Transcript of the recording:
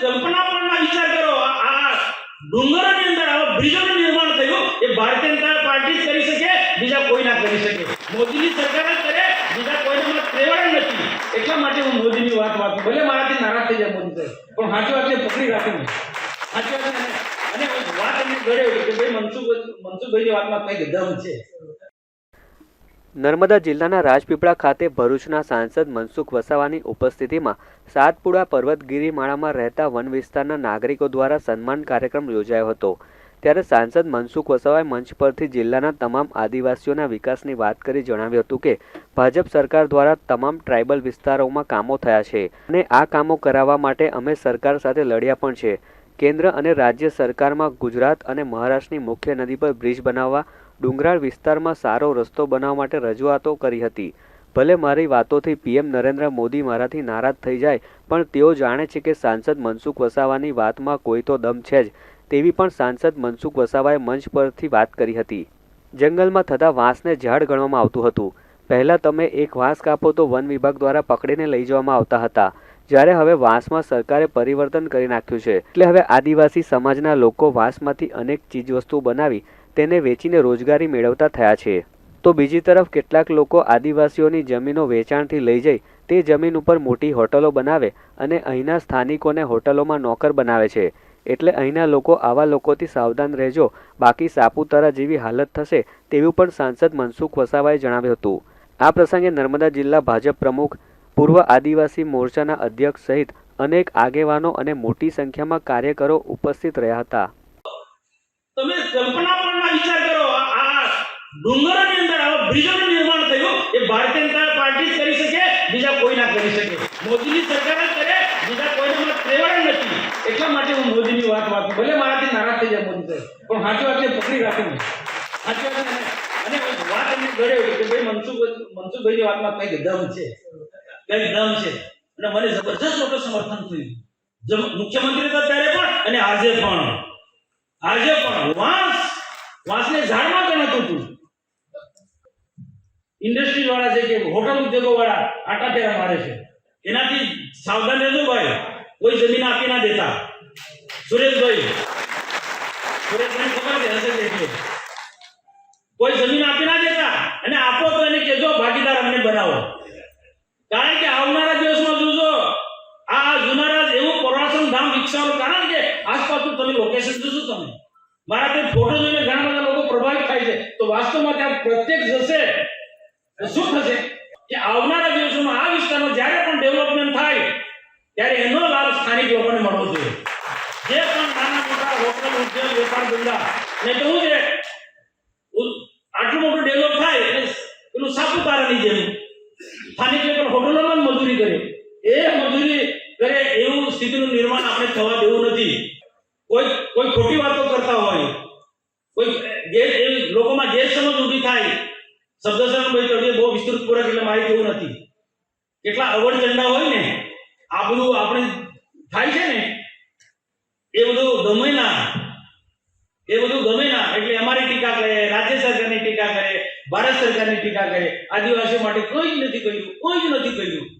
કલ્પના પણ ના વિચાર કરો. આ ડુંગરોની અંદર આવા બ્રિજોનું નિર્માણ થયું. એ ભારતીય જનતા પાર્ટી જ કરી શકે, બીજા કોઈ ના કરી શકે. મોદીની સરકાર જ કરે, બીજા કોઈને પ્રેરણા નથી. એટલા માટે હું મોદીની વાત વાત ભલે મારાથી નારાજ થઈ જાય મોદી સાહેબ, પણ સાચી વાત છે પકડી રાખું સાચી વાત અને વાત એમને ગળે કે ભાઈ મનસુખ મનસુખભાઈની વાતમાં કંઈક દમ છે. નર્મદા જિલ્લાના રાજપીપળા ખાતે ભરૂચના સાંસદ મનસુખ વસાવાની ઉપસ્થિતિમાં સાતપુડા પર્વતગીરી માળામાં રહેતા વન વિસ્તારના નાગરિકો દ્વારા સન્માન કાર્યક્રમ યોજાયો હતો. ત્યારે સાંસદ મનસુખ વસાવાએ મંચ પરથી જિલ્લાના તમામ આદિવાસીઓના વિકાસની વાત કરી જણાવ્યું હતું કે, ભાજપ સરકાર દ્વારા તમામ ટ્રાઇબલ વિસ્તારોમાં કામો થયા છે અને આ કામો કરાવવા માટે અમે સરકાર સાથે લડ્યા પણ છે. કેન્દ્ર અને રાજ્ય સરકારમાં ગુજરાત અને મહારાષ્ટ્રની મુખ્ય નદી પર બ્રિજ બનાવવા ડુંગરાળ વિસ્તારમાં સારો રસ્તો બનાવવા માટે રજૂઆતો કરી હતી. ભલે મારી વાતોથી પીએમ નરેન્દ્ર મોદી મારાથી નારાજ થઈ જાય, પણ તેઓ જાણે છે કે સાંસદ મનસુખ વસાવાની વાતમાં કોઈ તો દમ છે જ, તેવી પણ સાંસદ મનસુખ વસાવાએ મંચ પરથી વાત કરી હતી. જંગલમાં થતા વાંસને ઝાડ ગણવામાં આવતું હતું. પહેલાં તમે એક વાંસ કાપો તો વન વિભાગ દ્વારા પકડીને લઈ જવામાં આવતા હતા. જ્યારે હવે વાંસમાં સરકારે પરિવર્તન કરી નાખ્યું છે. એટલે હવે આદિવાસી સમાજના લોકો વાંસમાંથી અનેક ચીજવસ્તુઓ બનાવી તેને વેચીને રોજગારી મેળવતા થયા છે. તો બીજી તરફ કેટલાક લોકો આદિવાસીઓની જમીનો વેચાણથી લઈ જઈ તે જમીન ઉપર મોટી હોટલો બનાવે અને અહીંના સ્થાનિકોને હોટલોમાં નોકર બનાવે છે. એટલે અહીંના લોકો આવા લોકોથી સાવધાન રહેજો. બાકી સાપુતારા જેવી હાલત થશે તેવું પણ સાંસદ મનસુખ વસાવાએ જણાવ્યું હતું. આ પ્રસંગે નર્મદા જિલ્લા ભાજપ પ્રમુખ, પૂર્વ આદિવાસી મોરચાના અધ્યક્ષ સહિત અનેક આગેવાનો અને મોટી સંખ્યામાં કાર્યકરો ઉપસ્થિત રહ્યા હતા. તમે કલ્પના પણ ના વિચાર કરો. આ ડુંગરોની અંદર આવા બ્રિજોનું નિર્માણ થયું, એ ભારતીય જનતા પાર્ટી જ કરી શકે, બીજા કોઈ ના કરી શકે. મોદીની સરકાર જ કરે, બીજા કોઈનામાં પ્રેરણ નથી. એટલા માટે હું મોદીની વાત વાત ભલે મારાથી નારાજ થઈ જાય મોદી સાહેબ, પણ સાચી વાત પકડી રાખું સાચી વાત અને વાત એમને ગળે કે ભાઈ મનસુખ મનસુખભાઈની વાતમાં કંઈક દમ છે. કંઈક દમ છે. અને મને જબરજસ્ત લોકો સમર્થન થયું. મુખ્યમંત્રી હતા ત્યારે પણ, અને આજે પણ. આજે પણ. વાંસ વાંસને ઝાડમાં ગણાતું હતું ઇન્ડસ્ટ્રી વાળા છે કે હોટલ ઉદ્યોગો વાળા આટા ફેરા મારે છે, એનાથી સાવધાન રહેજો ભાઈ. કોઈ જમીન આપી ના દેતા. સુરેશભાઈ સુરેશભાઈ ખબર છે, હશે તે એટલે. કોઈ જમીન આપી ના દેતા અને આપો તો એને કહેજો, ભાગીદાર અમને બનાવો. કારણ કે આવનારા દિવસમાં જોજો, આ જુનારાજ એવું પ્રવાસન ધામ વિકસાવો. કારણ કે આસપાસ તમે લોકેશન જોશો તમે. મારા ફોટો જોઈને ઘણા બધા લોકો પ્રભાવિત થાય છે. તો વાસ્તવમાં ત્યાં પ્રત્યેક જશે શું થશે? કે આવનારા દિવસોમાં આ વિસ્તારમાં જ્યારે પણ ડેવલપમેન્ટ થાય, ત્યારે એનો લાભ સ્થાનિક લોકોને મળવો જોઈએ. જે પણ નાના મોટા હોટલ ઉદ્યોગ, વેપાર ધંધા ને કહું છે આટલું મોટું ડેવલપ થાય એટલે પેલું સાપુતારાની જેમ સ્થાનિક લોકો હોટલોમાં મજૂરી કરે. એ મજૂરી કરે એવું સ્થિતિનું નિર્માણ આપણે થવા દેવું નથી કોઈ કોઈ ખોટી વાતો કરતા હોય ગેર લોકોમાં જે સમજ ઊભી થાય શબ્દશરણભાઈ ચૌધરીએ બહુ વિસ્તૃત પૂરક એટલે મારી કેવું નથી. કેટલા અવળ હોય ને, આ બધું આપણે થાય છે ને, એ બધું ગમે ના, એ બધું ગમે ના, એટલે અમારી ટીકા કરે, રાજ્ય સરકારની ટીકા કરે, ભારત સરકારની ટીકા કરે, આદિવાસીઓ માટે કોઈ જ નથી કર્યું, કોઈ જ નથી કર્યું.